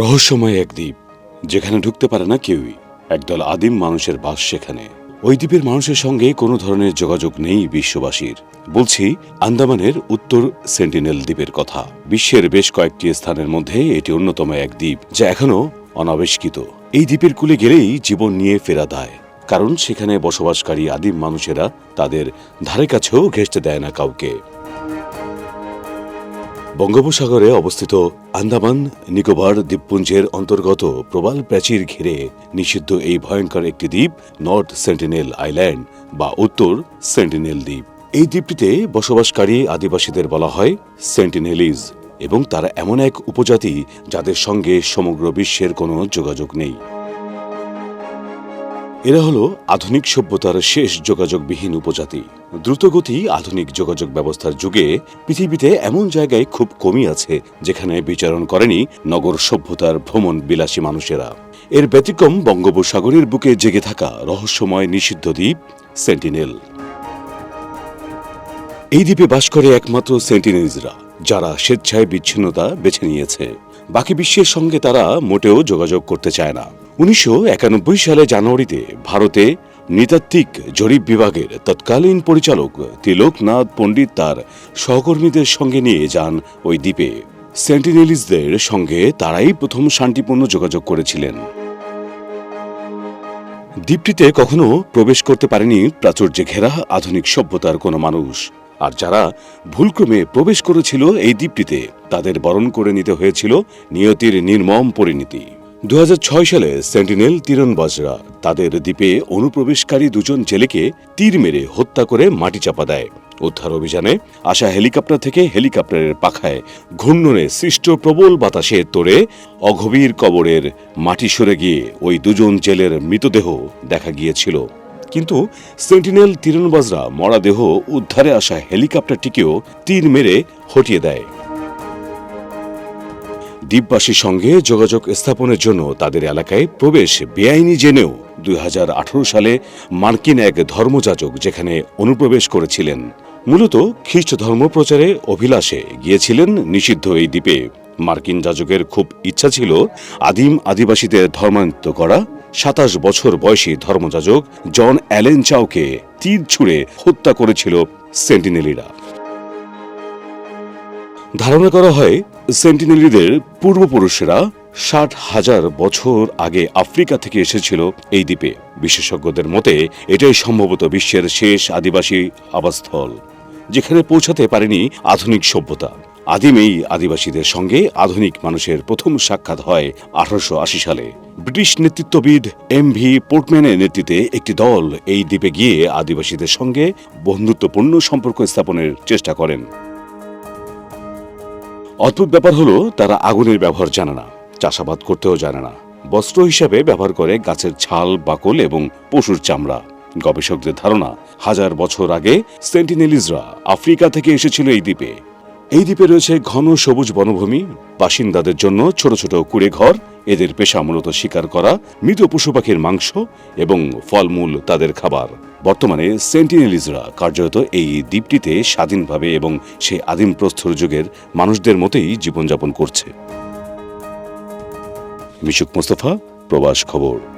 রহস্যময় এক দ্বীপ, যেখানে ঢুকতে পারে না কেউই। একদল আদিম মানুষের বাস সেখানে। ওই দ্বীপের মানুষের সঙ্গে কোনো ধরনের যোগাযোগ নেই বিশ্ববাসীর। বলছি, আন্দামানের উত্তর সেন্টিনেল দ্বীপের কথা। বিশ্বের বেশ কয়েকটি স্থানের মধ্যে এটি অন্যতম এক দ্বীপ, যা এখনও অনাবিষ্কৃত। এই দ্বীপের কুলে গেলেই জীবন নিয়ে ফেরা দায়, কারণ সেখানে বসবাসকারী আদিম মানুষেরা তাদের ধারে কাছেও ঘেঁষতে দেয় না কাউকে। বঙ্গোপসাগরে অবস্থিত আন্দামান, নিকোবর দ্বীপপুঞ্জের অন্তর্গত প্রবাল প্রাচীর ঘিরে নিষিদ্ধ এই ভয়ঙ্কর একটি দ্বীপ, নর্থ সেন্টিনেল আইল্যান্ড বা উত্তর সেন্টিনেল দ্বীপ। এই দ্বীপটিতে বসবাসকারী আদিবাসীদের বলা হয় সেন্টিনেলিজ এবং তারা এমন এক উপজাতি যাদের সঙ্গে সমগ্র বিশ্বের কোনো যোগাযোগ নেই। এরা হলো আধুনিক সভ্যতার শেষ যোগাযোগবিহীন উপজাতি। দ্রুতগতি আধুনিক যোগাযোগ ব্যবস্থার যুগে পৃথিবীতে এমন জায়গায় খুব কমই আছে যেখানে বিচারণ করেনি নগর সভ্যতার ভ্রমণ বিলাসী মানুষেরা। এর ব্যতিক্রম বঙ্গোপসাগরের বুকে জেগে থাকা রহস্যময় নিষিদ্ধ দ্বীপ সেন্টিনেল এই দ্বীপে বাস করে একমাত্র সেন্টিনেলসরা যারা স্বেচ্ছায় বিচ্ছিন্নতা বেছে নিয়েছে। বাকি বিশ্বের সঙ্গে তারা মোটেও যোগাযোগ করতে চায় না। উনিশশো একানব্বই সালে জানুয়ারিতে ভারতে নৃতাত্ত্বিক জরিপ বিভাগের তৎকালীন পরিচালক তিলকনাথ পণ্ডিত তার সহকর্মীদের সঙ্গে নিয়ে যান ওই দ্বীপে। সেন্টিনেলিসদের সঙ্গে তারাই প্রথম শান্তিপূর্ণ যোগাযোগ করেছিলেন। দ্বীপটিতে কখনো প্রবেশ করতে পারেনি প্রাচুর্যে ঘেরা আধুনিক সভ্যতার কোনো মানুষ। আর যারা ভুলক্রমে প্রবেশ করেছিল এই দ্বীপটিতে, তাদের বরণ করে নিতে হয়েছিল নিয়তির নির্মম পরিণতি। দু হাজার ছয় সালে সেন্টিনেল তীরনবাজরা তাদের দ্বীপে অনুপ্রবেশকারী দুজন জেলেকে তীর মেরে হত্যা করে মাটি চাপা দেয়। উদ্ধার অভিযানে আসা হেলিকপ্টার থেকে হেলিকপ্টারের পাখায় ঘূর্ণনে সৃষ্ট প্রবল বাতাসে তোড়ে অগভীর কবরের মাটি সরে গিয়ে ওই দুজন জেলের মৃতদেহ দেখা গিয়েছিল। কিন্তু সেন্টিনেল তীরনবাজরা মরাদেহ উদ্ধারে আসা হেলিকপ্টারটিকেও তীর মেরে হটিয়ে দেয়। দ্বীপবাসীর সঙ্গে যোগাযোগ স্থাপনের জন্য তাদের এলাকায় প্রবেশ বেআইনি জেনেও দুই হাজার আঠারো সালে মার্কিন এক ধর্মযাজক যেখানে অনুপ্রবেশ করেছিলেন। মূলত খ্রিস্ট ধর্ম প্রচারে অভিলাষে গিয়েছিলেন নিষিদ্ধ এই দ্বীপে। মার্কিন যাজকের খুব ইচ্ছা ছিল আদিম আদিবাসীদের ধর্মান্তরিত করা। সাতাশ বছর বয়সী ধর্মযাজক জন অ্যালেন চাওকে তীর ছুঁড়ে হত্যা করেছিল সেন্টিনেলিরা। ধারণা করা হয় সেন্টিনেলিদের পূর্বপুরুষেরা ষাট হাজার বছর আগে আফ্রিকা থেকে এসেছিল এই দ্বীপে। বিশেষজ্ঞদের মতে, এটাই সম্ভবত বিশ্বের শেষ আদিবাসী আবাসস্থল, যেখানে পৌঁছাতে পারেনি আধুনিক সভ্যতা। আদিম এই আদিবাসীদের সঙ্গে আধুনিক মানুষের প্রথম সাক্ষাৎ হয় আঠারোশো আশি সালে। ব্রিটিশ নেতৃত্ববিদ এম ভি পোর্টম্যানের নেতৃত্বে একটি দল এই দ্বীপে গিয়ে আদিবাসীদের সঙ্গে বন্ধুত্বপূর্ণ সম্পর্ক স্থাপনের চেষ্টা করেন। অদ্ভুত ব্যাপার হলো, তারা আগুনের ব্যবহার জানে না, চাষাবাদ করতেও জানে না। বস্ত্র হিসাবে ব্যবহার করে গাছের ছাল, বাকল এবং পশুর চামড়া। গবেষকদের ধারণা, হাজার বছর আগে সেন্টিনেলিজরা আফ্রিকা থেকে এসেছিল এই দ্বীপে। এই দ্বীপে রয়েছে ঘন সবুজ বনভূমি। বাসিন্দাদের জন্য ছোট ছোট কুড়ে ঘর এদের পেশা মূলত শিকার করা, মৃত পশু পাখির মাংস এবং ফলমূল তাদের খাবার। বর্তমানে সেন্টিনেলিজরা কার্যত এই দ্বীপটিতে স্বাধীনভাবে এবং সেই আদিম প্রস্তর যুগের মানুষদের মতোই জীবনযাপন করছে। মিশুক মোস্তফা, প্রবাস খবর।